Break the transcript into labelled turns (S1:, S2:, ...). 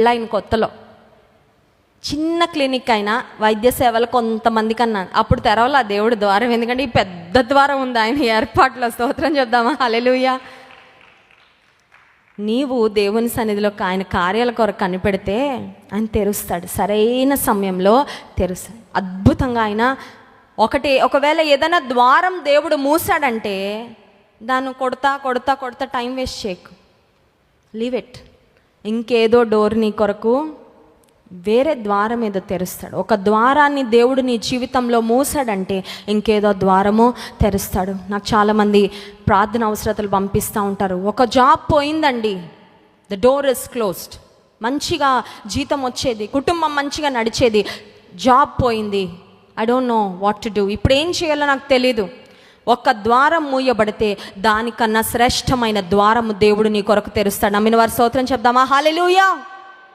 S1: Line కొత్తలో. చిన్న clinic అయినా వైద్య సేవలు కొంతమందికి అన్నాను అప్పుడు తెరవాలి ఆ దేవుడి ద్వారం. ఎందుకంటే ఈ పెద్ద ద్వారం ఉంది ఆయన ఏర్పాట్లో. స్తోత్రం చెప్దామా? అలెలుయ నీవు దేవుని సన్నిధిలో ఆయన కార్యాల కొరకు కనిపెడితే ఆయన తెరుస్తాడు. సరైన సమయంలో తెరుస్తాడు. అద్భుతంగా ఆయన ఒకటి ఒకవేళ ఏదైనా ద్వారం దేవుడు మూసాడంటే దాన్ని కొడతా కొడతా కొడతా టైం వేస్ట్ చేయకు. Leave it. ఇంకేదో డోర్ నీ కొరకు వేరే ద్వారం ఏదో తెరుస్తాడు. ఒక ద్వారాన్ని దేవుడు నీ జీవితంలో మూసాడంటే ఇంకేదో ద్వారము తెరుస్తాడు. నాకు చాలామంది ప్రార్థన అవసరతలు పంపిస్తూ ఉంటారు. ఒక జాబ్ పోయిందండి. ద డోర్ ఇస్ క్లోజ్డ్ మంచిగా జీతం వచ్చేది కుటుంబం మంచిగా నడిచేది. జాబ్ పోయింది. I don't know what to do ఇప్పుడు ఏం చేయాలో నాకు తెలీదు. ఒక్క ద్వారం మూయబడితే దానికన్నా శ్రేష్టమైన ద్వారము దేవుడు నీ కొరకు తెరుస్తాడు. నమ్మిన వారి స్తోత్రం చెప్దామా? హాలెలుయా